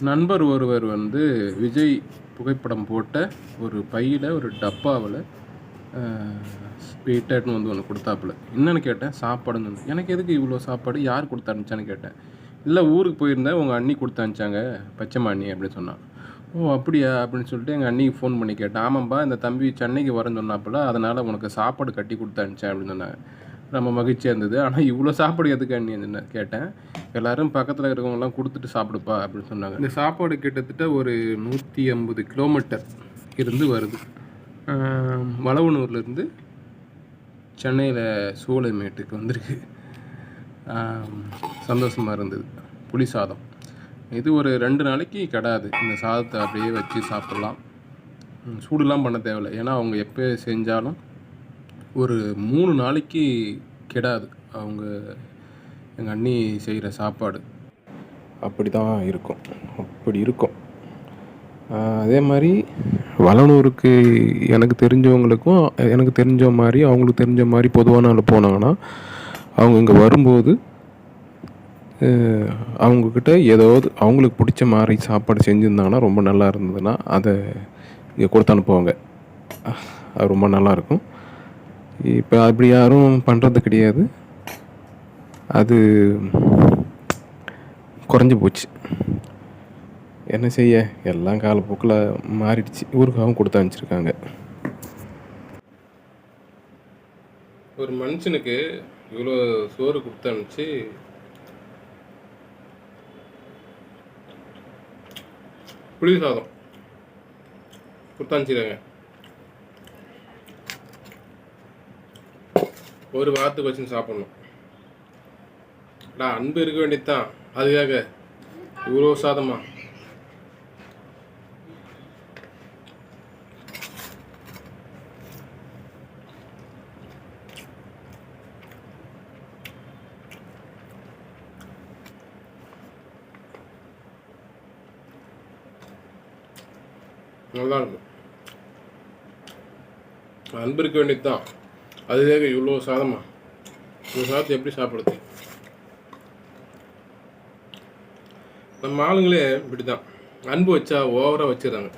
நண்பர் ஒருவர் வந்து விஜய் புகைப்படம் போட்ட ஒரு பையில் ஒரு டப்பாவில் வெயிட்டட்னு வந்து ஒன்று கொடுத்தாப்புல. என்னென்னு கேட்டேன்? சாப்பாடுன்னு வந்து எனக்கு எதுக்கு இவ்வளோ சாப்பாடு? யார் கொடுத்து அனுப்பிச்சான்னு கேட்டேன். இல்லை ஊருக்கு போயிருந்தேன். உங்கள் அண்ணி கொடுத்து அனுப்பிச்சாங்க. பச்சைமா அண்ணி அப்படின்னு சொன்னான். ஓ அப்படியா? அப்படின்னு சொல்லிட்டு எங்கள் அண்ணிக்கு ஃபோன் பண்ணி கேட்டேன். ஆமாம்பா இந்த தம்பி சென்னைக்கு வரேன்னு சொன்னாப்புல. அதனால் உனக்கு சாப்பாடு கட்டி கொடுத்து அனுப்பிச்சேன் அப்படின்னு சொன்னாங்க. ரொம்ப மகிழ்ச்சியாக இருந்தது. ஆனால் இவ்வளோ சாப்பாடு எதுக்காண்டி என்ன கேட்டேன்? எல்லாரும் பக்கத்தில் இருக்கவங்கலாம் கொடுத்துட்டு சாப்பிடுப்பா அப்படின்னு சொன்னாங்க. இந்த சாப்பாடு கிட்டத்தட்ட ஒரு நூற்றி ஐம்பது கிலோமீட்டர் இருந்து வருது. வளவனூர்லேருந்து சென்னையில் சூளைமேட்டுக்கு வந்திருக்கு. சந்தோஷமாக இருந்தது. புளி சாதம். இது ஒரு ரெண்டு நாளைக்கு கிடாது. இந்த சாதத்தை அப்படியே வச்சு சாப்பிட்லாம். சூடுலாம் பண்ண தேவையில்லை. ஏன்னா அவங்க எப்போ செஞ்சாலும் ஒரு மூணு நாளைக்கு கெடாது. அவங்க எங்கள் அண்ணி செய்கிற சாப்பாடு. அப்படி தான் இருக்கும். அப்படி இருக்கும். அதே மாதிரி வளனூருக்கு எனக்கு தெரிஞ்சவங்களுக்கும் எனக்கு தெரிஞ்ச மாதிரி அவங்களுக்கு தெரிஞ்ச மாதிரி பொதுவான ஆள் போனாங்கன்னா அவங்க இங்கே வரும்போது அவங்கக்கிட்ட ஏதாவது அவங்களுக்கு பிடிச்ச மாதிரி சாப்பாடு செஞ்சுருந்தாங்கன்னா ரொம்ப நல்லா இருந்ததுன்னா அதை இங்கே கொடுத்து அனுப்புவாங்க. அது ரொம்ப நல்லாயிருக்கும் இப்போ அப்படி யாரும் பண்ணுறது கிடையாது. அது குறைஞ்சி போச்சு. என்ன செய்ய? எல்லாம் காலப்போக்கில் மாறிடுச்சு. ஊருக்காகவும் கொடுத்து அனுப்பிச்சிருக்காங்க. ஒரு மனுஷனுக்கு இவ்வளோ சோறு கொடுத்து அனுப்பிச்சு புளி சாதம் கொடுத்து அனுப்பிச்சிருக்காங்க. ஒரு வாரத்துக்கு வச்சு சாப்பிட்ணும். நான் அன்பு இருக்க வேண்டியதுதான். அதுக்காக இவ்வளோ சாதமா? நல்லா இருக்கும் அன்பு இருக்க வேண்டியதுதான். அதுக்காக இவ்வளோ சாதமா? இவ்வளோ சாதத்தை எப்படி சாப்பிடுறது? நம்ம ஆளுங்களே இப்படிதான். அன்பு வச்சா ஓவராக வச்சுறாங்க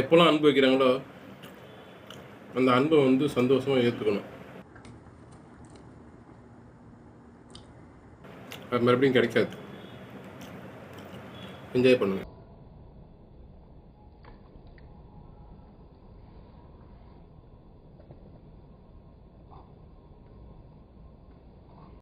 எப்போல்லாம் அன்பு வைக்கிறாங்களோ அந்த அன்பை வந்து சந்தோஷமாக ஏற்றுக்கணும் அது மறுபடியும் கிடைக்காது. என்ஜாய் பண்ணுங்க.